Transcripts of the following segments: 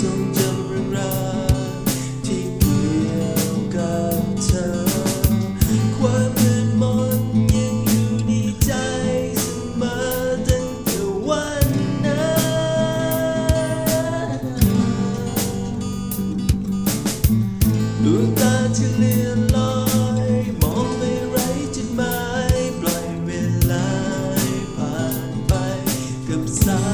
ทรงจำเรื่องราวที่เกี่ยวกับเธอ ความมืดมนยังอยู่ในใจเสมอตั้งแต่วันนั้นดวงตาที่เลือนลอย มองไม่ไรจุดหมายปล่อยเวลาผ่านไปกับสาย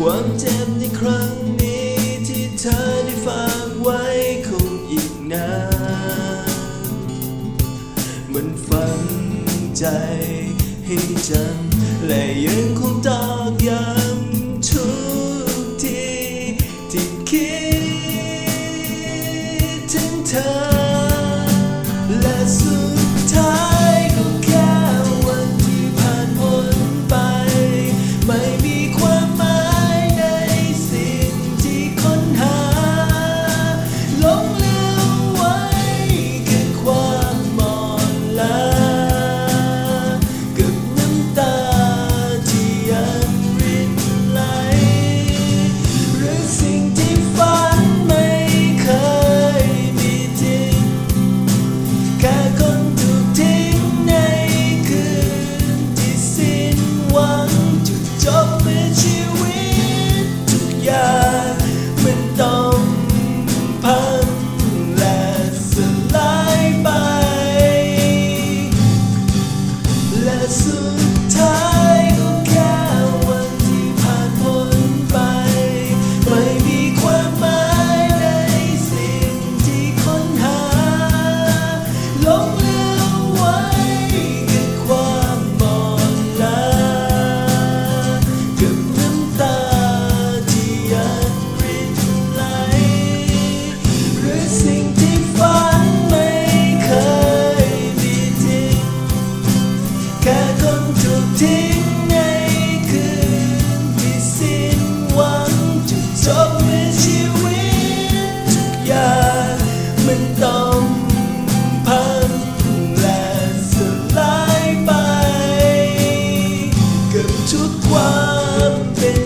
ความเจ็บในครั้งนี้ที่เธอได้ฝากไว้คงอีกนานมันฝังใจให้จำและยังคงตอกย้ำทุกทีที่คิดถึงเธอ ทิ้งในคืนที่สิ้นหวังจบชีวิตทุกอย่างมันต้องพังและสลายไป กับทุกความเป็น